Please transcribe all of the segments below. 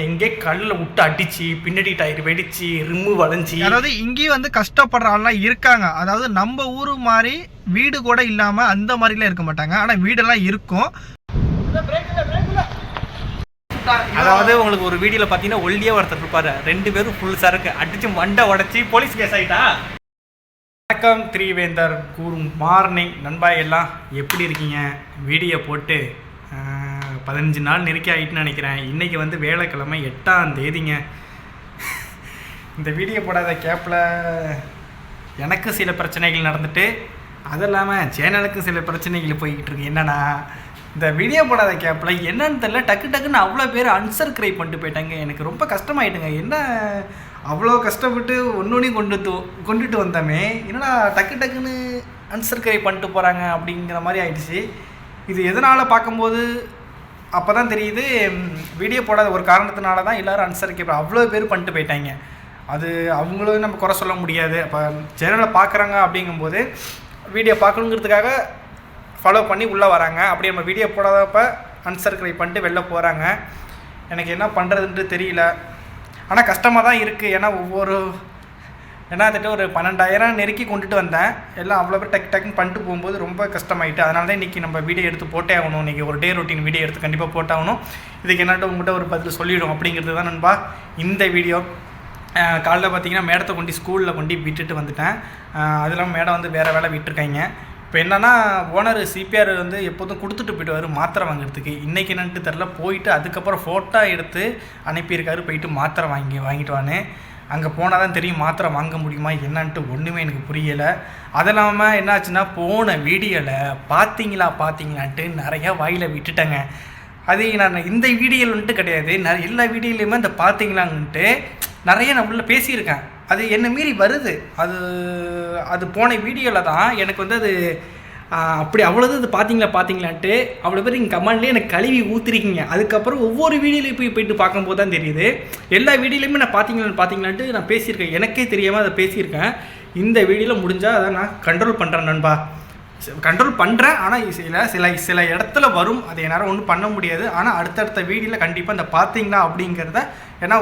எங்கே கல்லில் விட்டு அடிச்சு பின்னாடி டயர் வெடிச்சு ரிம்மு வளைஞ்சி. அதாவது இங்கேயும் வந்து கஷ்டப்படுற ஆள்லாம் இருக்காங்க. அதாவது நம்ம ஊரு மாதிரி வீடு கூட இல்லாம அந்த மாதிரிலாம் இருக்க மாட்டாங்க. ஆனா வீடெல்லாம் இருக்கும். அதாவது உங்களுக்கு ஒரு வீடியோல பார்த்தீங்கன்னா ஒல்லியா ஒருத்தர் இருப்பாரு. ரெண்டு பேரும் ஃபுல் சரக்கு. அடிச்சு மண்டை உடைச்சி போலீஸ் கேஸ் ஆயிட்டா? வணக்கம் த்ரீவேந்தர் குரு மார்னிங். நண்பா எல்லாம் எப்படி இருக்கீங்க? வீடியோ போட்டு பதினஞ்சு நாள் நெருக்கி ஆகிட்டுன்னு நினைக்கிறேன். இன்றைக்கி வந்து வேலைக்கிழமை எட்டாம் தேதிங்க. இந்த வீடியோ போடாத கேப்பில் எனக்கு சில பிரச்சனைகள் நடந்துட்டு அது இல்லாமல் சேனலுக்கு சில பிரச்சனைகள் போய்கிட்டு இருக்கு. என்னன்னா இந்த வீடியோ போடாத கேப்பில் என்னன்னு தெரில டக்கு டக்குன்னு அவ்வளோ பேர் அன்சர்க்ரைப் பண்ணிட்டு போயிட்டாங்க. எனக்கு ரொம்ப கஷ்டமாயிட்டுங்க. என்ன அவ்வளோ கஷ்டப்பட்டு ஒன்னொன்னையும் கொண்டு கொண்டுட்டு வந்தோமே. என்னடா டக்கு டக்குன்னு அன்சர்க்ரைப் பண்ணிட்டு போகிறாங்க அப்படிங்கிற மாதிரி ஆயிடுச்சு. இது எதனால் பார்க்கும்போது அப்போ தான் தெரியுது வீடியோ போடாத ஒரு காரணத்தினால தான் எல்லோரும் அன்சர்க்ரைப் அவ்வளோ பேர் பண்ணிட்டு போயிட்டாங்க. அது அவங்களும் நம்ம குறை சொல்ல முடியாது. அப்போ சேனலை பார்க்குறாங்க அப்படிங்கும்போது வீடியோ பார்க்கணுங்கிறதுக்காக ஃபாலோ பண்ணி உள்ளே வராங்க. அப்படி நம்ம வீடியோ போடாதப்ப அன்சர்க்ரைப் பண்ணிட்டு வெளில போகிறாங்க எனக்கு என்ன பண்ணுறதுன்ட்டு தெரியல. ஆனால் கஷ்டமாக தான் இருக்குது ஏன்னா ஒவ்வொரு ஏன்னா வந்துட்டு ஒரு பன்னெண்டாயிரம் நெருக்கி கொண்டுட்டு வந்தேன். எல்லாம் அவ்வளோ பேர் டக் டக்குன்னு பண்ணிட்டு போகும்போது ரொம்ப கஷ்டமாயிட்டு அதனால தான் இன்றைக்கி நம்ம வீடியோ எடுத்து போட்டே ஆகணும். இன்றைக்கி ஒரு டே ரொட்டீன் வீடியோ எடுத்து கண்டிப்பாக போட்டாகணும் இதுக்கு என்னட்டு உங்கள்கிட்ட ஒரு பதில் சொல்லிவிடும் அப்படிங்கிறது தான் நண்பா. இந்த வீடியோ காலைல பார்த்தீங்கன்னா மேடத்தை கொண்டு ஸ்கூலில் கொண்டு விட்டுட்டு வந்துட்டேன். அது இல்லாமல் மேடம் வந்து வேறு வேலை விட்டுருக்காங்க. இப்போ என்னன்னா ஓனர் சிபிஆர் வந்து எப்போதும் கொடுத்துட்டு போயிடுவார் மாத்திரை வாங்குறதுக்கு. இன்றைக்கி என்னன்ட்டு தெரில போயிட்டு அதுக்கப்புறம் ஃபோட்டோ எடுத்து அனுப்பியிருக்காரு போயிட்டு மாத்திரை வாங்கி வாங்கிட்டு வான்னு. அங்கே போனால் தான் தெரியும் மாத்திரை வாங்க முடியுமா என்னன்ட்டு ஒன்றுமே எனக்கு புரியலை. அது இல்லாமல் என்னாச்சுன்னா போன வீடியோவில் பார்த்தீங்களா பார்த்தீங்களான்ட்டு நிறையா வாயில் விட்டுட்டேங்க. அது நான் இந்த வீடியோவில் வந்துட்டு கிடையாது. நான் எல்லா வீடியோலையுமே அந்த பார்த்தீங்களான்ட்டு நிறைய நான் உள்ளே பேசியிருக்கேன். அது என்ன மீறி வருது. அது அது போன வீடியோவில் தான் எனக்கு வந்து அது அப்படி அவ்வளோதான் இது பார்த்தீங்களா பார்த்தீங்களான்ட்டு அவ்வளோ பேர் இங்கே கமெண்ட்லேயே எனக்கு கழுவி ஊற்றுருக்கீங்க அதுக்கப்புறம் ஒவ்வொரு வீடியோலையும் போய் போயிட்டு பார்க்கும்போது தான் தெரியுது. எல்லா வீடியோலையுமே நான் பார்த்தீங்களா பார்த்தீங்களான்ட்டு நான் பேசியிருக்கேன். எனக்கே தெரியாமல் அதை பேசியிருக்கேன். இந்த வீடியோவில் முடிஞ்சால் அதை நான் கண்ட்ரோல் பண்ணுறேன் நண்பா. கண்ட்ரோல் பண்ணுறேன் ஆனால் சில சில சில இடத்துல வரும். அதை என்னால் ஒன்றும் பண்ண முடியாது. ஆனால் அடுத்தடுத்த வீடியோவில் கண்டிப்பாக இந்த பார்த்தீங்களா அப்படிங்கிறத ஏன்னா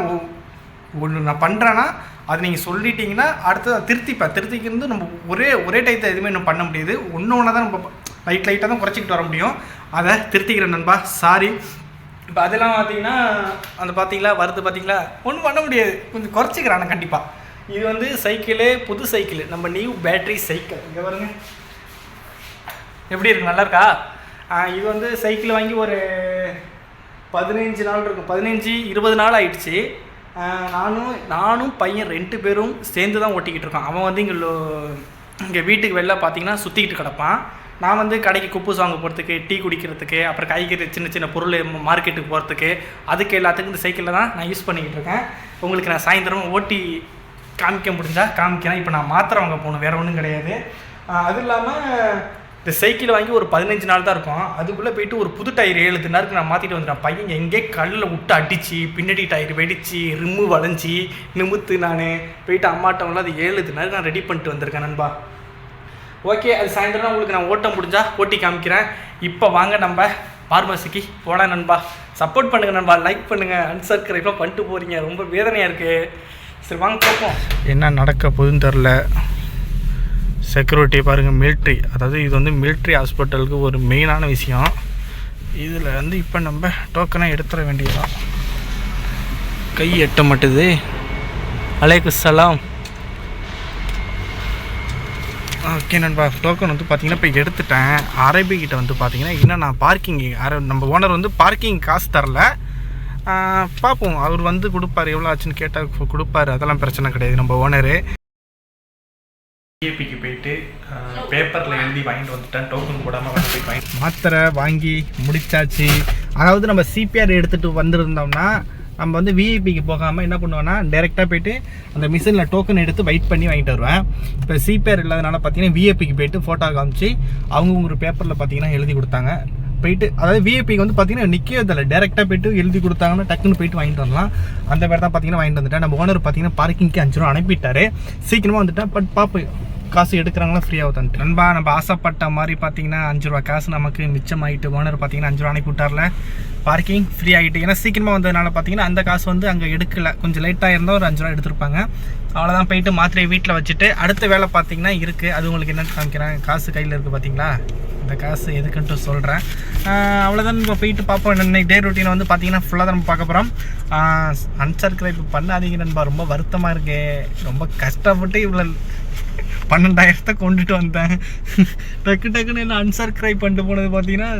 ஒன்று நான் பண்ணுறேன்னா அது நீங்கள் சொல்லிட்டீங்கன்னா அடுத்து திருத்திப்பேன். திருத்திக்கிறது நம்ம ஒரே ஒரே டைத்தை எதுவுமே இன்னும் பண்ண முடியாது. ஒன்று ஒன்றா தான் நம்ம லைட் லைட்டாக தான் குறைச்சிக்கிட்டு வர முடியும். அதை திருத்திக்கிறேன் நண்பா சாரி இப்போ அதெல்லாம் பார்த்தீங்கன்னா அந்த பார்த்தீங்களா வருது பார்த்தீங்களா ஒன்றும் பண்ண முடியாது. கொஞ்சம் குறைச்சிக்கிறானே கண்டிப்பாக இது வந்து சைக்கிளு புது சைக்கிள். நம்ம நியூ பேட்டரி சைக்கிள் இங்கே பாருங்க. எப்படி இருக்கு? நல்லா இருக்கா? இது வந்து சைக்கிள் வாங்கி ஒரு பதினஞ்சு நாள் இருக்கும். பதினஞ்சு இருபது நாள் ஆயிடுச்சு. நானும் நானும் பையன் ரெண்டு பேரும் சேர்ந்து தான் ஓட்டிக்கிட்டு இருக்கோம். அவன் வந்து இங்கே இங்கே வீட்டுக்கு வெளில பார்த்தீங்கன்னா சுற்றிக்கிட்டு கிடப்பான். நான் வந்து கடைக்கு குப்பு வாங்க போகிறதுக்கு டீ குடிக்கிறதுக்கு அப்புறம் காய்கறி சின்ன சின்ன பொருள் மார்க்கெட்டுக்கு போகிறதுக்கு அதுக்கு எல்லாத்துக்கும் இந்த சைக்கிளில் தான் நான் யூஸ் பண்ணிக்கிட்டு இருக்கேன். உங்களுக்கு நான் சாயந்தரம் ஓட்டி காமிக்க முடிஞ்சால் காமிக்கிறேன் இப்போ நான் மாத்திரை வாங்க போகணும் வேறு ஒன்றும் கிடையாது. அதுவும் அது இல்லாமல் இந்த சைக்கிள் வாங்கி ஒரு பதினஞ்சு நாள் தான் இருக்கும். அதுக்குள்ளே போயிட்டு ஒரு புது டயர் ஏழு தினாருக்கு நான் மாற்றிட்டு வந்துட்டேன் பையன் எங்கே கல்லில் விட்டு அடிச்சு பின்னாடி டயர் வெடிச்சு ரிம்மு வளைஞ்சி நிமித்து நான் போயிட்டு அம்மாட்டவங்களாம் அது ஏழு தினாருக்கு நான் ரெடி பண்ணிட்டு வந்திருக்கேன் நண்பா. ஓகே அது சாயந்தரம் உங்களுக்கு நான் ஓட்ட முடிஞ்சா ஓட்டி காமிக்கிறேன். இப்போ வாங்க நம்ம பார்மசிக்கு போலாம் நண்பா. சப்போர்ட் பண்ணுங்க நண்பா. லைக் பண்ணுங்கள் அன்சப்ஸ்கிரைப்லாம் பண்ணிட்டு போகிறீங்க ரொம்ப வேதனையாக இருக்குது சரி வாங்க பார்ப்போம். என்ன நடக்க போகுதுன்னு தெரில. செக்யூரிட்டி பாருங்கள் மில்ட்ரி அதாவது இது வந்து மில்ட்ரி ஹாஸ்பிட்டலுக்கு ஒரு மெயினான விஷயம். இதில் வந்து இப்போ நம்ம டோக்கனாக எடுத்துட வேண்டியதுதான். கை எட்ட மாட்டுது. அலைக்கு சலாம். ஓகே நண்பா டோக்கன் வந்து பார்த்தீங்கன்னா இப்போ எடுத்துட்டேன். அரபி கிட்ட வந்து பார்த்தீங்கன்னா இன்னும் நான் பார்க்கிங் நம்ம ஓனர் வந்து பார்க்கிங் காசு தரல. பார்ப்போம் அவர் வந்து கொடுப்பாரு எவ்வளோ ஆச்சுன்னு கேட்டால் கொடுப்பாரு. அதெல்லாம் பிரச்சனை கிடையாது. நம்ம ஓனரு டிஏபிக்கு போயிட்டு பேப்பரில் எழுதி வாங்கிட்டு வந்துட்டேன். டோக்கன் போடாமல் வந்து போய் வாங்கி மாத்திரை வாங்கி முடிச்சாச்சு. அதாவது நம்ம சிபிஆர் எடுத்துகிட்டு வந்திருந்தோம்னா நம்ம வந்து விஐபிக்கு போகாமல் என்ன பண்ணுவேன்னா டேரெக்டாக போயிட்டு அந்த மிஷினில் டோக்கன் எடுத்து வெயிட் பண்ணி வாங்கிட்டு வருவேன். இப்போ சிபிஆர் இல்லாதனால பார்த்தீங்கன்னா விஐபிக்கு போயிட்டு ஃபோட்டோ காமிச்சு அவங்க ஒரு பேப்பரில் பார்த்தீங்கன்னா எழுதி கொடுத்தாங்க. போயிட்டு அதாவது விஐபிக்கு வந்து பார்த்தீங்கன்னா நிற்கிறதில்ல டேரெக்டாக போயிட்டு எழுதி கொடுத்தாங்கன்னா டக்குன்னு போயிட்டு வாங்கிட்டு வரலாம். அந்த மாதிரி தான் பார்த்தீங்கன்னா வாங்கிட்டு வந்துட்டேன். நம்ம ஓனர் பார்த்தீங்கன்னா பார்க்கிங்க்கு அஞ்சு ரூபா அனுப்பிட்டாரு. சீக்கிரமாக வந்துட்டேன். பட் பார்ப்போம் காசு எடுக்கிறாங்களா ஃப்ரீயாக தந்துட்டு நண்பா நம்ம ஆசைப்பட்ட மாதிரி பார்த்தீங்கன்னா அஞ்சு ரூபா காசு நமக்கு மிச்சமாயிட்டு ஓனர் பார்த்தீங்கன்னா அஞ்சு ரூபா அனுப்பி விட்டார்ல. பார்க்கிங் ஃப்ரீ ஆகிட்டு ஏன்னா சீக்கிரமாக வந்ததுனால பார்த்தீங்கன்னா அந்த காசு வந்து அங்கே எடுக்கல. கொஞ்சம் லேட்டாக இருந்தால் ஒரு அஞ்சு ரூபா எடுத்திருப்பாங்க. அவ்வளோதான் போயிட்டு மாத்திரையை வீட்டில் வச்சுட்டு அடுத்த வேலை பார்த்தீங்கன்னா இருக்குது அது உங்களுக்கு என்னென்னு காமிக்கிறேன். காசு கையில் இருக்குது பார்த்தீங்களா? அந்த காசு எதுக்குன்ட்டு சொல்கிறேன் அவ்வளோதான் நம்ம போயிட்டு பார்ப்போம். இன்னைக்கு டே ரொட்டீனை வந்து பார்த்தீங்கன்னா ஃபுல்லாக தான் நம்ம பார்க்க போகிறோம் அன்சப்ஸ்கிரைப் பண்ணாதீங்க நண்பா. ரொம்ப வருத்தமாக இருக்குது ரொம்ப கஷ்டப்பட்டு இவ்வளோ பன்னெண்டாயிரத்தை கொண்டுட்டு வந்தேன். டக்கு டக்குன்னு என்ன அன்சர்க்ரைப் பண்ணிட்டு போனது பார்த்தீங்கன்னா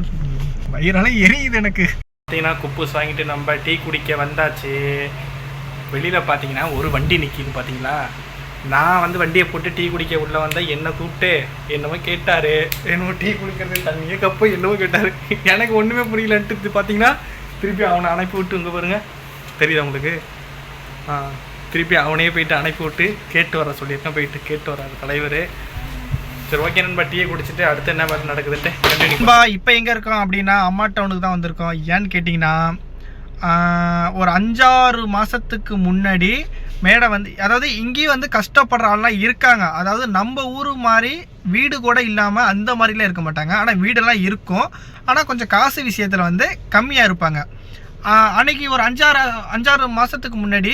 வயிறெல்லாம் எரியுது எனக்கு. பார்த்தீங்கன்னா குப்பூஸ் வாங்கிட்டு நம்ம டீ குடிக்க வந்தாச்சு. வெளியில் பார்த்தீங்கன்னா ஒரு வண்டி நிற்கிது பார்த்தீங்களா நான் வந்து வண்டியை போட்டு டீ குடிக்க உள்ளே வந்தால் என்னை கூப்பிட்டு? என்னமோ கேட்டார். என்னமோ டீ குடிக்கிறது தண்ணியே கப்போ என்னமோ கேட்டார். எனக்கு ஒன்றுமே புரியலன்ட்டு பார்த்தீங்கன்னா திருப்பி அவனை அனுப்பி விட்டு இங்கே தெரியுதா உங்களுக்கு? ஆ. திருப்பி அவனே போயிட்டு அனுப்பி விட்டு கேட்டு வர சொல்லியிருக்கேன் போயிட்டு கேட்டு வராரு தலைவர். சரி ஓகே நண்பா டீயை குடிச்சிட்டு அடுத்து என்ன மாதிரி நடக்குதுன்ட்டு நண்பா இப்போ எங்கே இருக்கோம் அப்படின்னா அம்மா டவுனுக்கு தான் வந்திருக்கோம். ஏன்னு கேட்டிங்கன்னா ஒரு அஞ்சாறு மாதத்துக்கு முன்னாடி மேடை வந்து அதாவது இங்கேயும் வந்து கஷ்டப்படுற ஆள்லாம் இருக்காங்க. அதாவது நம்ம ஊர் மாதிரி வீடு கூட இல்லாமல் அந்த மாதிரிலாம் இருக்க மாட்டாங்க. ஆனால் வீடெல்லாம் இருக்கும். ஆனால் கொஞ்சம் காசு விஷயத்தில் வந்து கம்மியாக இருப்பாங்க. அன்னைக்கு ஒரு அஞ்சாறு அஞ்சாறு மாதத்துக்கு முன்னாடி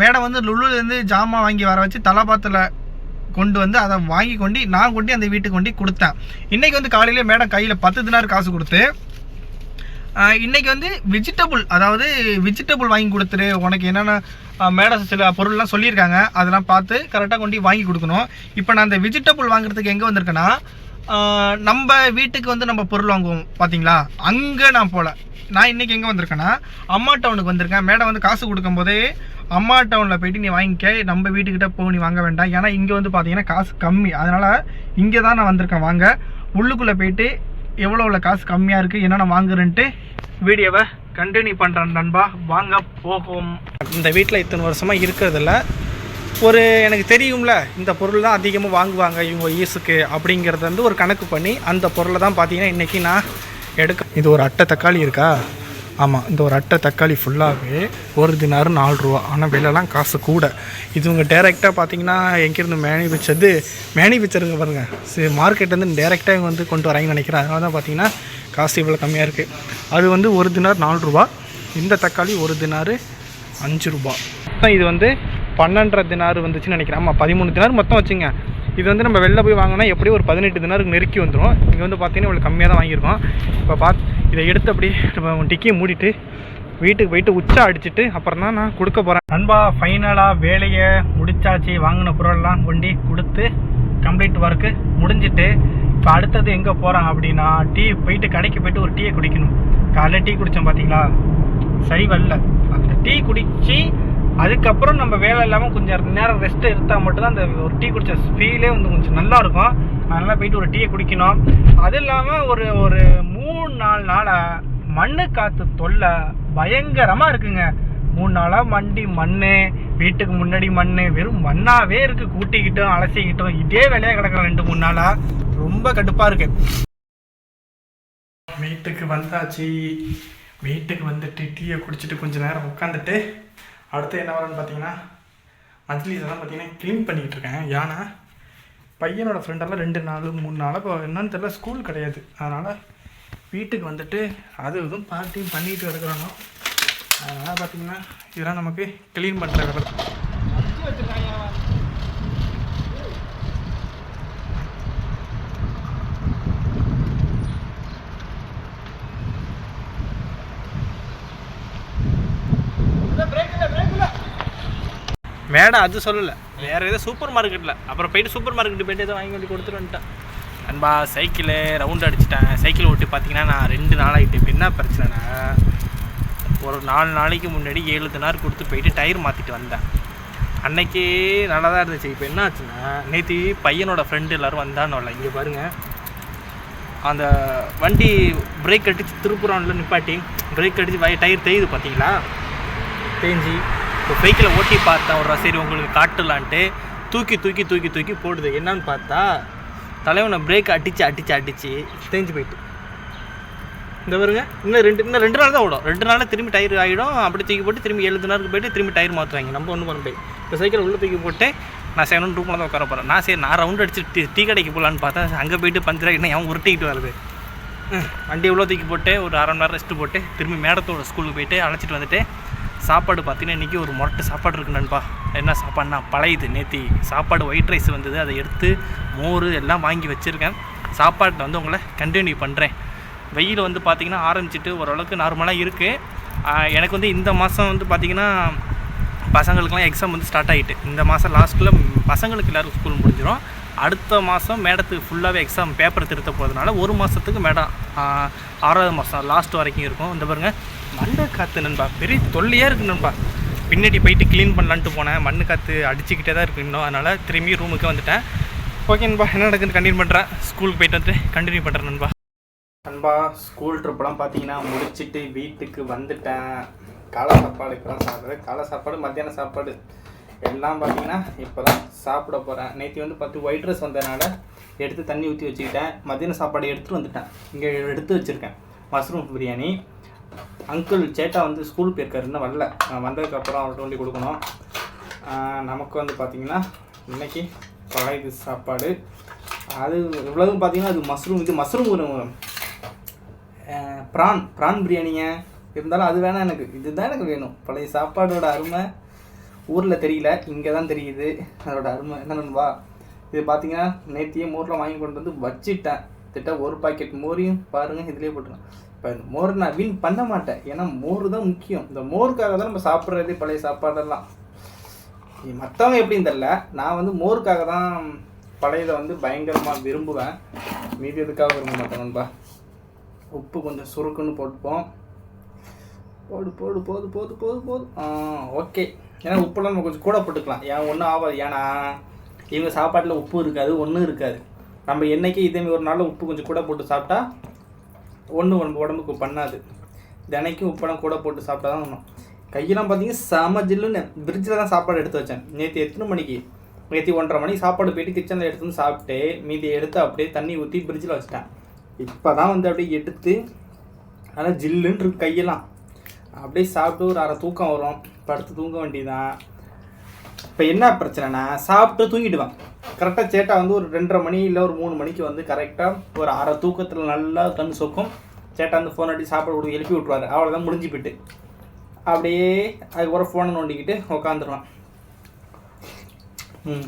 மேடம் வந்து லுலுலேருந்து ஜாமான் வாங்கி வர வச்சு தலாபாத்தில் கொண்டு வந்து அதை வாங்கி கொண்டு நான் கொண்டு அந்த வீட்டுக்கு கொண்டு கொடுத்தேன். இன்றைக்கி வந்து காலையில் மேடம் கையில் பத்து தினார் காசு கொடுத்து இன்றைக்கி வந்து வெஜிடபுள் அதாவது வெஜிடபுள் வாங்கி கொடுத்துரு உனக்கு என்னென்ன மேடம் சில பொருள்லாம் சொல்லியிருக்காங்க அதெல்லாம் பார்த்து கரெக்டாக கொண்டு வாங்கி கொடுக்கணும். இப்போ நான் அந்த வெஜிடபுள் வாங்குறதுக்கு எங்கே வந்திருக்கேன்னா நம்ம வீட்டுக்கு வந்து நம்ம பொருள் வாங்குவோம் பார்த்தீங்களா அங்கே நான் போகல நான் இன்னைக்கு எங்கே வந்திருக்கேன்னா அம்மா டவுனுக்கு வந்திருக்கேன். மேடம் வந்து காசு கொடுக்கும் போதே அம்மா டவுனில் போயிட்டு நீ வாங்கிக்க. நம்ம வீட்டுக்கிட்ட போ நீ வாங்க வேண்டாம். ஏன்னா இங்கே வந்து பார்த்தீங்கன்னா காசு கம்மி. அதனால் இங்கே தான் நான் வந்திருக்கேன். வாங்க. உள்ளுக்குள்ளே போயிட்டு எவ்வளோ உள்ள காசு கம்மியாக இருக்குது என்னென்ன வாங்குறேன்ட்டு வீடியோவை கண்டினியூ பண்ணுறேன் நண்பா. வாங்க போகும் இந்த வீட்டில் இத்தனை வருஷமாக இருக்கிறதில்ல. ஒரு எனக்கு தெரியும்ல இந்த பொருள் தான் அதிகமாக வாங்குவாங்க இவங்க ஈஸுக்கு அப்படிங்கிறத வந்து ஒரு கணக்கு பண்ணி அந்த பொருளை தான் பார்த்தீங்கன்னா இன்றைக்கி நான் எடுக்க இது ஒரு அட்டை தக்காளி இருக்கா? ஆமாம் இந்த ஒரு அட்டை தக்காளி ஃபுல்லாகவே ஒரு தினாரு நாலு ரூபா. ஆனால் விலைலாம் காசு கூட. இது இவங்க டேரெக்டாக பார்த்தீங்கன்னா எங்கேருந்து மேனி மேனிபிச்சருங்க பாருங்கள் சரி மார்க்கெட்லேருந்து டேரெக்டாக இவங்க வந்து கொண்டு வராங்கன்னு நினைக்கிறேன். அதனால தான் பார்த்தீங்கன்னா காசு இவ்வளோ கம்மியாக இருக்குது அது வந்து ஒரு தினார் நாலு ரூபா. இந்த தக்காளி ஒரு தினாறு அஞ்சு ரூபா. இது வந்து பன்னெண்டரை தினார் வந்துச்சுன்னு நினைக்கிறேன். ஆமாம் பதிமூணு தினார் மொத்தம் வச்சுங்க. இது வந்து நம்ம வெளில போய் வாங்கினா எப்படியும் ஒரு பதினெட்டு தினாருக்கு நெருக்கி வந்துடும் இங்கே வந்து பார்த்தீங்கன்னா இவ்வளோ கம்மியாக தான் வாங்கியிருக்கோம். இப்போ பாத் இதை எடுத்து அப்படி நம்ம டிக்கியை மூடிட்டு வீட்டுக்கு போயிட்டு உச்சா அடிச்சுட்டு அப்புறம் தான் நான் கொடுக்க போகிறேன் நண்பா ஃபைனலாக வேலையை முடிச்சாச்சு. வாங்கின பொருளெல்லாம் கொண்டு கொடுத்து கம்ப்ளீட் ஒர்க்கு முடிஞ்சிட்டு இப்போ அடுத்தது எங்கே போகிறேன் அப்படின்னா டீ போயிட்டு கடைக்கு போயிட்டு ஒரு டீயை குடிக்கணும். காலைல டீ குடித்தோம் பார்த்தீங்களா சரி வரல. அந்த டீ குடித்து அதுக்கப்புறம் நம்ம வேலை இல்லாமல் கொஞ்சம் நேரம் ரெஸ்ட் எடுத்தால் மட்டும்தான் அந்த ஒரு டீ குடிச்ச ஃபீலே வந்து கொஞ்சம் நல்லா இருக்கும் அதனால் போயிட்டு ஒரு டீயை குடிக்கணும். அது இல்லாமல் ஒரு ஒரு மூணு நாலு நாளாக மண்ணு காற்று தொல்லை பயங்கரமாக இருக்குங்க. மூணு நாளாக மண்டி மண் வீட்டுக்கு முன்னாடி மண் வெறும் மண்ணாகவே இருக்குது கூட்டிக்கிட்டும் அலசிக்கிட்டும் இதே வேலையாக கிடக்குற ரெண்டு மூணு நாளாக ரொம்ப கடுப்பாக இருக்கு. வீட்டுக்கு வந்தாச்சு. வீட்டுக்கு வந்துட்டு டீயை குடிச்சிட்டு கொஞ்ச நேரம் உட்காந்துட்டு அடுத்து என்ன வரேன்னு பார்த்தீங்கன்னா மந்த்லிஸ் இதெல்லாம் பார்த்தீங்கன்னா க்ளீன் பண்ணிக்கிட்டு இருக்கேன். ஏன்னா பையனோட ஃப்ரெண்டெல்லாம் ரெண்டு நாள் மூணு நாள் இப்போ என்னன்னு தெரில ஸ்கூல் கிடையாது. அதனால் வீட்டுக்கு வந்துட்டு அது இதுவும் பார்ட்டியும் பண்ணிட்டு இருக்கிறோம். அதனால் பார்த்தீங்கன்னா இதெல்லாம் நமக்கு க்ளீன் பண்ணுற வேலை மேடம் அது சொல்லலை. வேறு ஏதோ சூப்பர் மார்க்கெட்டில் அப்புறம் போயிட்டு சூப்பர் மார்க்கெட்டு போயிட்டு ஏதோ வாங்கி கொண்டு கொடுத்துட்டு வந்துட்டேன். அன்பா சைக்கிளு ரவுண்ட் அடிச்சிட்டேன். சைக்கிள் ஓட்டி பார்த்தீங்கன்னா நான் ரெண்டு நாளாகிட்டு இப்போ என்ன பிரச்சனைனா ஒரு நாலு நாளைக்கு முன்னாடி ஏழு தினார் கொடுத்து போயிட்டு டயர் மாற்றிட்டு வந்தேன். அன்னைக்கு நல்லா தான் இருந்துச்சு. இப்போ என்ன ஆச்சுன்னா நேற்று பையனோட ஃப்ரெண்டு எல்லோரும் வந்தான்னு இங்கே பாருங்கள் அந்த வண்டி பிரேக் அடித்து திருப்புறான்ல நிப்பாட்டி. பிரேக் அடித்து வய டயர் தேயுது பார்த்தீங்களா? தேஞ்சி. இப்போ பைக்கில் ஓட்டி பார்த்தேன் ஒரு சரி உங்களுக்கு காட்டலான்ட்டு தூக்கி தூக்கி தூக்கி தூக்கி போடுது. என்னன்னு பார்த்தா தலைவனை பிரேக் அடித்து அடித்து அடித்து தேஞ்சு போயிட்டு. இந்த பாருங்க இன்னும் ரெண்டு இன்னும் ரெண்டு நாள் தான் ஓடும். ரெண்டு நாளில் திரும்பி டயர் ஆகிடும் அப்படி தூக்கி போட்டு திரும்பி எழுது நாளுக்கு போயிட்டு திரும்பி டயர் மாற்றுவாங்க நம்ம ஒன்றும் பண்ண போய் இப்போ சைக்கிள் உள்ளே தூக்கி போட்டு நான் செவன் ரூமில் தான் உட்கார போகிறேன் நான் சரி நான் ரவுண்ட் அடிச்சு டீ டீ கடைக்கு போகலான்னு பார்த்தா அங்கே போயிட்டு பஞ்சர் ஆகிட்டு அவன் உருட்டிக்கிட்டு வருது வண்டி எவ்வளோ தூக்கி போட்டு ஒரு அரை மணி நேரம் ரெஸ்ட்டு போட்டு திரும்பி மேடத்தோட ஸ்கூலுக்கு போயிட்டு அழைச்சிட்டு வந்துட்டு சாப்பாடு பார்த்தீங்கன்னா இன்றைக்கி ஒரு முரட்டு சாப்பாடு இருக்கு நண்பா. என்ன சாப்பாடுனா பழையுது நேத்தி. சாப்பாடு ஒயிட் ரைஸ் வந்தது. அதை எடுத்து மோர் எல்லாம் வாங்கி வச்சுருக்கேன். சாப்பாட்டில் வந்து உங்களை கண்டினியூ பண்ணுறேன் வெயில் வந்து பார்த்திங்கன்னா ஆரம்பிச்சிட்டு ஓரளவுக்கு நார்மலாக இருக்குது எனக்கு வந்து இந்த மாதம் வந்து பார்த்திங்கன்னா பசங்களுக்குலாம் எக்ஸாம் வந்து ஸ்டார்ட் ஆகிட்டு இந்த மாதம் லாஸ்ட்டில் பசங்களுக்கு எல்லோரும் ஸ்கூல் முடிஞ்சிடும் அடுத்த மாதம் மேடத்துக்கு ஃபுல்லாகவே எக்ஸாம் பேப்பர் திருத்த போகிறதுனால ஒரு மாதத்துக்கு மேடம் ஆறாவது மாதம் லாஸ்ட் வரைக்கும் இருக்கும். இந்த பாருங்க மண்ணை காற்று நண்பா பெரிய தொல்லையாக இருக்குது நண்பா. பின்னாடி போயிட்டு க்ளீன் பண்ணலான்ட்டு போனேன். மண் காற்று அடிச்சுக்கிட்டே தான் இருக்கு இன்னும் அதனால் திரும்பி ரூமுக்கு வந்துட்டேன். ஓகே நண்பா என்ன நடக்குதுன்னு கண்டினியூ பண்ணுறேன் ஸ்கூலுக்கு போயிட்டு வந்துட்டு கண்டினியூ பண்ணுறேன் நண்பா. நண்பா ஸ்கூல் ட்ரிப்லாம் பார்த்தீங்கன்னா முடிச்சுட்டு வீட்டுக்கு வந்துட்டேன். காலை சாப்பாடு இப்போலாம் சாப்பிட்றேன். காலை சாப்பாடு மத்தியான சாப்பாடு. எல்லாம் பார்த்தீங்கன்னா இப்போ தான் சாப்பிட போகிறேன் நேற்று வந்து பத்து ஒயிட் ரைஸ் வந்ததுனால எடுத்து தண்ணி ஊற்றி வச்சுக்கிட்டேன். மதியான சாப்பாடு எடுத்துகிட்டு வந்துட்டேன். இங்கே எடுத்து வச்சுருக்கேன். மஷ்ரூம் பிரியாணி அங்கிள் சேட்டா வந்து ஸ்கூல் போயிருக்காரு. இன்னும் வரல. நான் வந்ததுக்கப்புறம் அவர்கிட்ட வண்டி கொடுக்கணும். நமக்கு வந்து பார்த்திங்கன்னா இன்றைக்கி பழைய சாப்பாடு. அது இவ்வளவு பார்த்தீங்கன்னா அது மஷ்ரூம் இது மஷ்ரூம் ப்ரான் ப்ரான் பிரியாணிங்க இருந்தாலும் அது வேணாம் எனக்கு. இதுதான் எனக்கு வேணும். பழைய சாப்பாடோட அருமை. ஊரில் தெரியல இங்கே தான் தெரியுது. அதோட அருமை என்ன நண்பா? இது பார்த்தீங்கன்னா நேத்தியே மோரில் வாங்கி கொண்டு வந்து வச்சிட்டேன். திட்ட ஒரு பாக்கெட் மோரையும் பாருங்கள் இதுலேயே போட்டுருவேன் இப்போ இந்த மோர் நான் வீண் பண்ண மாட்டேன். ஏன்னா மோர் தான் முக்கியம். இந்த மோருக்காக தான் நம்ம சாப்பிட்றதே பழைய சாப்பாடெல்லாம். மற்றவங்க எப்படின்னு தெரில நான் வந்து மோருக்காக தான் பழையதை வந்து பயங்கரமாக விரும்புவேன். மீதி எதுக்காக விரும்ப மாட்டேன் நண்பா? உப்பு கொஞ்சம் சுருக்குன்னு போட்டுப்போம். போடு போடு போது போது போது போது. ஓகே. ஏன்னா உப்புலாம் நம்ம கொஞ்சம் கூட போட்டுக்கலாம். ஏன் ஒன்றும் ஆகாது. ஏன்னா இவங்க சாப்பாட்டில் உப்பு இருக்காது ஒன்றும் இருக்காது. நம்ம என்னைக்கு இதேமாரி ஒரு நாளில் உப்பு கொஞ்சம் கூட போட்டு சாப்பிட்டா ஒன்றும் நம்ம உடம்புக்கு பண்ணாது. தினைக்கும் உப்பெல்லாம் கூட போட்டு சாப்பிட்டா தான் ஒன்றும் கையெல்லாம் பார்த்தீங்கன்னா செம ஜில்லுன்னு ஃப்ரிட்ஜில் தான் சாப்பாடு எடுத்து வச்சேன். நேற்று எத்தனை மணிக்கு? நேற்று ஒன்றரை மணிக்கு சாப்பாடு போயிட்டு கிச்சனில் எடுத்து வந்து சாப்பிட்டு மீதி எடுத்து அப்படியே தண்ணி ஊற்றி ஃப்ரிட்ஜில் வச்சுட்டேன். இப்போ தான் வந்து அப்படியே எடுத்து ஆனால் ஜில்லுன்னு இருக்கு கையெல்லாம். அப்படியே சாப்பிட்டு ஒரு அரை தூக்கம் வரும். படுத்து தூங்க வேண்டியதான் இப்போ என்ன பிரச்சனைனா சாப்பிட்டு தூங்கிடுவேன். கரெக்டாக சேட்டா வந்து ஒரு ரெண்டரை மணி இல்லை ஒரு மூணு மணிக்கு வந்து கரெக்டாக ஒரு அரை தூக்கத்தில் நல்லா கண் சொக்கும். சேட்டா வந்து ஃபோன் அடி சாப்பாடு கொடுத்து எழுப்பி விட்ருவாரு அவ்வளோதான் முடிஞ்சு போயிட்டு. அப்படியே அதுக்கப்புறம் ஃபோனை நோண்டிக்கிட்டு உட்காந்துருவான் ம்.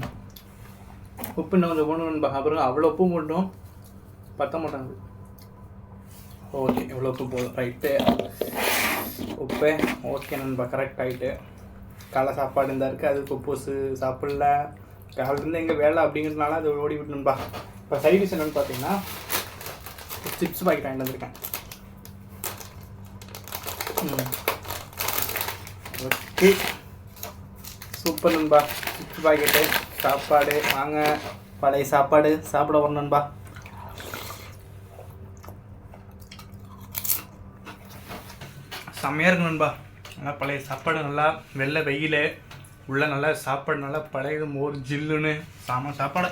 உப்பு இன்னும் கொஞ்சம் போடணும் அப்புறம் அவ்வளோ உப்பு போட்டோம் பத்த மாட்டாங்க ஓகே இவ்வளோ உப்பு போதும் ரைட்டு இப்போ ஓகே நண்பா கரெக்ட் ஆகிட்டு காலை சாப்பாடு இருந்தா இருக்குது அது குப்பூசு சாப்பிடல. காலிலேருந்து எங்கே வேலை அப்படிங்கிறதுனால அது ஓடி விட்டு நண்பா. இப்போ சைடிஷ் என்னென்னு பார்த்தீங்கன்னா சிப்ஸ் பாக்கெட் வாங்கிட்டு வந்திருக்கேன். ஓகே சூப்பர் நண்பா. சிப்ஸ் பாக்கெட்டு சாப்பாடு வாங்க. பழைய சாப்பாடு சாப்பிட வரணும் நண்பா. செம்மையாக இருக்கும் நண்பா. நல்லா பழைய சாப்பாடு நல்லா வெள்ளை வெயில் உள்ள நல்லா சாப்பாடு நல்லா பழைய மோர் ஜில்லுன்னு சாம சாப்பாடு.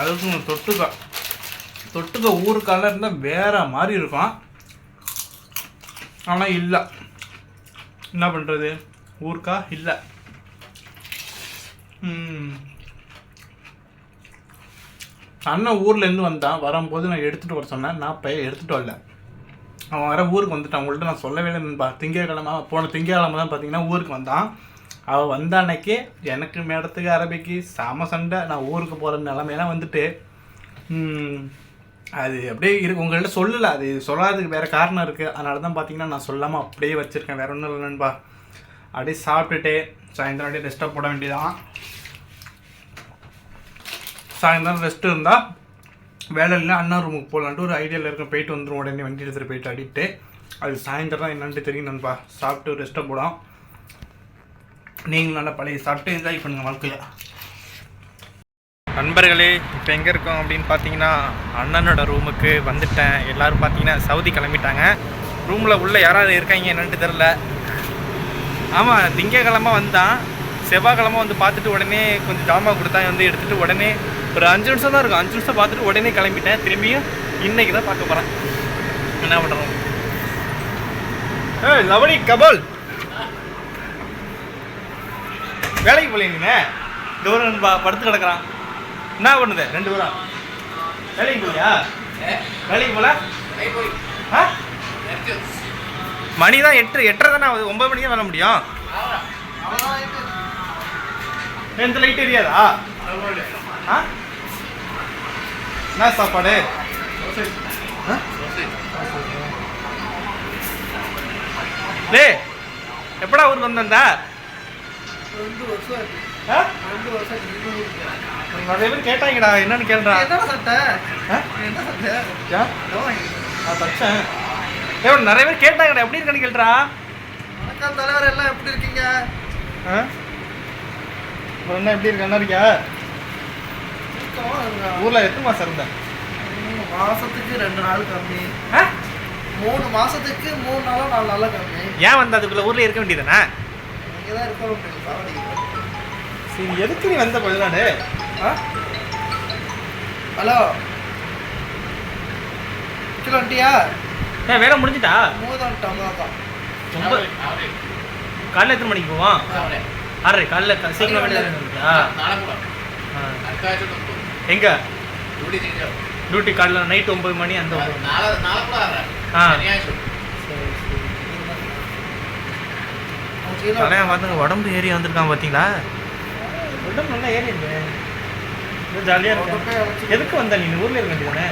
அதுக்கு தொட்டுக்கா தொட்டுக்க ஊருக்கால இருந்தால் வேற மாதிரி இருக்கும். ஆனால் இல்லை. என்ன பண்ணுறது ஊருக்கா இல்லை. அண்ணன் ஊர்லேருந்து வந்தான். வரும்போது நான் எடுத்துகிட்டு வர சொன்னேன். நான் போய் எடுத்துகிட்டு வரல. அவன் வர ஊருக்கு வந்துட்டான். அவங்கள்ட்ட நான் சொல்லவே இல்லைன்னு திங்கக்கிழமை போன திங்கக்கிழமை தான் பார்த்தீங்கன்னா ஊருக்கு வந்தான். அவள் வந்த அன்னைக்கு எனக்கு மேடத்துக்கு அரபிக்கு சம சண்டை. நான் ஊருக்கு போகிற நிலமையெல்லாம் வந்துட்டு அது அப்படியே இருக்கு உங்கள்கிட்ட சொல்லலை. அது சொல்லாததுக்கு வேறு காரணம் இருக்குது அதனால தான் பார்த்தீங்கன்னா நான் சொல்லாமல் அப்படியே வச்சுருக்கேன். வேற ஒன்றும் இல்லைன்னுப்பா அப்படியே சாப்பிட்டுட்டு சாயந்தரம் அப்படியே ரெஸ்ட்டாக போட வேண்டியதான் சாயந்தரம் ரெஸ்ட் இருந்தால் வேலை இல்லை அண்ணா ரூமுக்கு போகலான்ட்டு ஒரு ஐடியாவில் இருக்க போயிட்டு வந்துடும் உடனே வண்டி எடுத்துகிட்டு போயிட்டு அடிட்டு அது சாயந்தரம் தான் என்னன்ட்டு தெரியும் நண்பா. சாப்பிட்டு ரெஸ்ட்டை போடும் நீங்களும் நல்லா பழைய சாப்பிட்டு என்ஜாய் பண்ணுங்கள் வாழ்க்கையில் நண்பர்களே இப்போ எங்கே இருக்கோம் அப்படின்னு பார்த்தீங்கன்னா அண்ணனோட ரூமுக்கு வந்துட்டேன். எல்லோரும் பார்த்தீங்கன்னா சவுதி கிளம்பிட்டாங்க. ரூமில் உள்ளே யாராவது இருக்காங்க என்னன்ட்டு தெரில ஆமாம் திங்கக்கிழமை வந்தான். செவ்வாய்க்கிழமை வந்து பார்த்துட்டு உடனே கொஞ்சம் ஜாமா கொடுத்தா வந்து எடுத்துகிட்டு உடனே ஒரு அஞ்சு நிமிஷம் தான் இருக்கும். அஞ்சு நிமிஷம் பார்த்துட்டு உடனே கிளம்பிட்டேன். திரும்பியும் இன்னைக்கு தான் பார்க்க போகிறேன் என்ன பண்ணுறோம் ஏய் லவணி கபல் வேலைக்கு போல நீங்க இந்த ஒரு நண்பா படுத்து கிடக்குறான். என்ன பண்ணுது? ரெண்டு பேரும் வேலைக்கு போலியா? வேலைக்கு போல? ஆ? மணி தான் எட்டு எட்டரை தானே ஆகுது. ஒன்பது மணிக்கு வர முடியும். இந்த லைட் எரியாதா ஆ? என்ன சாப்பாடு? டேய் எப்படா ஊருக்கு வந்தா ரெண்டு வருஷம் ரெண்டு வருஷம். நிறைய பேர் கேட்டாங்கடா என்னன்னு கேள்றா என்னடா சட்டை? என்ன சட்டை? நான் தச்சேன். நிறைய பேர் கேட்டாங்கடா எப்படி இருக்கன்னு கேள்றா வணக்கம் தலைவர் எல்லாம் எப்படி இருக்கீங்க? ஆ? என்ன எப்படி இருக்க நல்லா இருக்கியா? ஊர்ல எத்தனை மாசம் இருந்த? மூணு மாசத்துக்கு ரெண்டு நாள் கம்மி? மூணு மாசத்துக்கு மூணு நாளா நாலு நாளா கம்மி. ஏன் வந்த அதுக்குள்ள ஊர்ல இருக்க வேண்டியதானே இங்கே தான் இருக்க சரி எதுக்கு நீ வந்த பதிலாடு ஆ? ஹலோ? கிலோட்டியா ஏன் வேலை முடிஞ்சிட்டா மூதான் டமாதான் ரொம்ப காலைல எத்தனை மணிக்கு போவோம்? ஆறரை. காலைல சீக்கிரம் வேலையா எங்க? டியூட்டி காலைல நைட் ஒன்பது மணி அந்த. ஆ. தலையா பார்த்துங்க உடம்பு ஏறி வந்திருக்கான் பார்த்தீங்களா? உடம்பு நல்லா ஏறி ஜாலியாக இருக்கு? எதுக்கு வந்த நீ? ஊர்ல இருக்க வேண்டியதானே?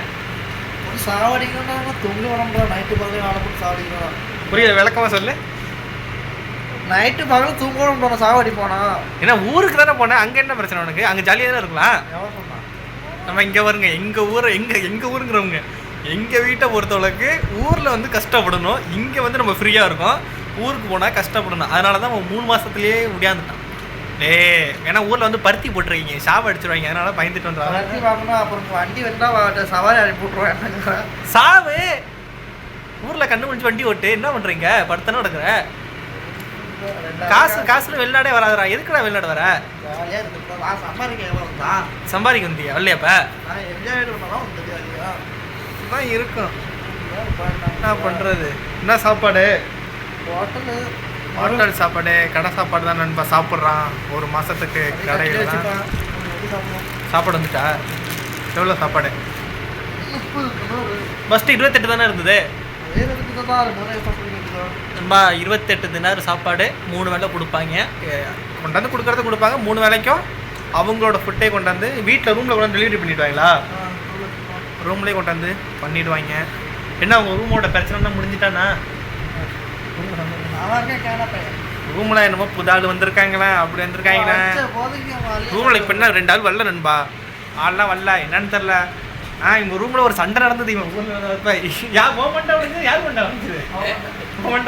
சாவடிக்கணும் தொங்கு உடம்புல நைட்டு பகல் நாளை போட்டு சாவடிக்கணும். புரியல விளக்கமா சொல்லு. நைட்டு பகல் தூங்க போனோம் சாவடி போனா. ஏன்னா ஊருக்கு தானே போனேன் அங்க என்ன பிரச்சனை உனக்கு? அங்க ஜாலியாக தானே இருக்கலாம். நம்ம இங்க வருங்க எங்க ஊரை எங்க எங்க ஊருங்கிறவங்க. எங்க வீட்டை பொறுத்தவரைக்கு ஊர்ல வந்து கஷ்டப்படணும். இங்க வந்து நம்ம ஃப்ரீயா இருக்கோம். ஊருக்கு போனா கஷ்டப்படணும். அதனால தான் அவன் மூணு மாசத்துலயே முடியாந்துட்டான். டேய் ஏன்னா ஊர்ல வந்து பருத்தி போட்டுருக்கீங்க. சாவ அடிச்சிருவாங்க. அதனால பயந்துட்டு வந்துடுறாங்க வண்டி வாங்கணும் அப்புறம் வண்டி வந்தா வா- சவாரி அனுப்பி விட்ருவேன் சாவு! ஊர்ல கண்ணு முடிச்சு வண்டி ஓட்டு. என்ன பண்றீங்க? படுத்தானே நடக்கிற? காசு காசுல வெளிநாடே வராதுடா. எதுக்குடா வெளிநாடு வர? சம்பாதிக்க வந்தியா? வரலையாப்ப தான் இருக்கும். என்ன பண்றது? என்ன சாப்பாடு? ஹோட்டலு. ஹோட்டல் சாப்பாடு கடை சாப்பாடு தான் நண்பா சாப்பிட்றான். ஒரு மாசத்துக்கு கடையில் சாப்பாடு வந்துட்டா? எவ்வளோ சாப்பாடு? ஃபஸ்ட்டு இருபத்தெட்டு தானே இருந்தது. நண்பா இருபத்தெட்டு தினார் சாப்பாடு மூணு வேளை கொடுப்பாங்க. கொண்டாந்து கொடுக்கறத கொடுப்பாங்க. மூணு வேளைக்கும் அவங்களோட ஃபுட்டே கொண்டாந்து வீட்டில் ரூமில் கொண்டாந்து டெலிவரி பண்ணிடுவாங்களா? ரூம்லேயே கொண்டாந்து பண்ணிடுவாங்க. என்ன அவங்க ரூமோட பிரச்சனை முடிஞ்சிட்டானா? ரூமில் என்னமோ புது ஆள் வந்திருக்காங்களா அப்படி வந்திருக்காங்களா. ரூமில் இப்போ என்ன ரெண்டு ஆள் வரல நண்பா? ஆள்லாம் வரல. என்னன்னு தெரில ஆ இவங்க ரூமில் ஒரு சண்டை நடந்தது இவன் ஊரில் யார் ஓ மண்டை வந்து யார் மண்டை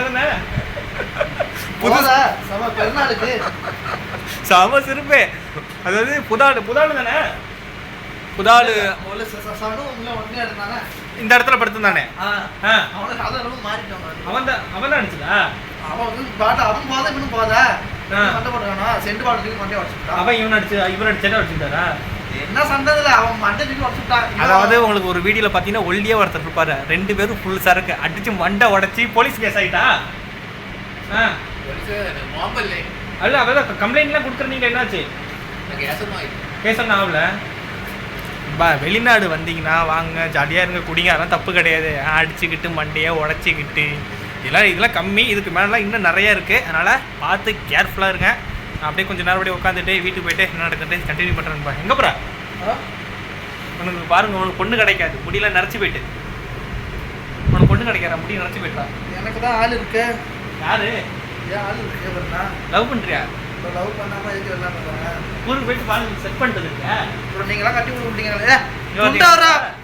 தானே செம சிரிப்பே அதாவது புதாடு புதாடு தானே? புதாடு. இந்த இடத்துல அதெல்லாம் மாறிட்டான் அவன். தான் அவன் தான் அடிச்சதா? அவன் வந்து பாட்டு அவன் போத இவனும் போத. சண்டை போட்டுக்கானா செண்டு பாட்டு தூக்கி மண்டே உடச்சுட்டான் அவன் இவன் அடிச்சு இவன் அடிச்சதா அடிச்சுட்டாரா என்ன சண்டை இதுல அவன் மண்டை தூக்கி உடச்சுட்டான். அதாவது உங்களுக்கு ஒரு வீடியோல பார்த்தீங்கன்னா ஒல்லியா ஒருத்தர் இருப்பாரு. ரெண்டு பேரும் ஃபுல் சரக்கு. அடிச்சு மண்டை உடைச்சி போலீஸ் கேஸ் ஆயிட்டா? ஆ. அல்ல அதான் கம்ப்ளைண்ட்லாம் கொடுக்குறீங்க என்னாச்சு? ஒன்றும் ஆகல. பா வெளிநாடு வந்தீங்கன்னா வாங்க ஜாலியாக இருங்க குடிங்க. அதெல்லாம் தப்பு கிடையாது. அடிச்சுக்கிட்டு மண்டையை உடச்சிக்கிட்டு. இதெல்லாம் இதெல்லாம் கம்மி. இதுக்கு மேலாம் இன்னும் நிறைய இருக்குது அதனால் பார்த்து கேர்ஃபுல்லாக இருங்க. அப்படியே கொஞ்சம் நேரம் அப்படியே உட்காந்துட்டு வீட்டுக்கு போயிட்டு என்ன நடக்குது கண்டினியூ பண்ணுறேன்பா எங்கே போகிறா உனக்கு பாருங்க உனக்கு பொண்ணு கிடைக்காது. முடியல நிறச்சி போயிட்டு. உனக்கு பொண்ணு கிடைக்காத? முடி நிறச்சி போயிட்டா எனக்கு தான் ஆள் இருக்கு. யாரு? ஏன் ஆள் இருக்கு லவ் பண்ணுறியா இப்போ லவ் பண்ணாம எதுக்கு பண்ணுறாங்க ஊருக்கு போயிட்டு பாருங்க செட் பண்ணிட்டு அப்புறம் நீங்களாம் கட்டி விட்டுட்டீங்களே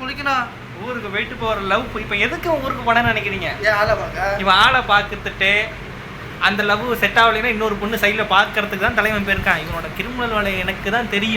குளிக்கணும். ஊருக்கு போயிட்டு போகிற லவ் இப்போ எதுக்கு ஊருக்கு போனேன்னு நினைக்கிறீங்க? ஏன் ஆளை பார்க்க? இவன் ஆளை பார்த்துட்டு அந்த லவ் செட் ஆகலைன்னா இன்னொரு பொண்ணு சைடில் பார்க்கறதுக்கு தான் தலைவன் போயிருக்கான். இவனோட கிரிமினல் வேலை எனக்கு தான் தெரியும்.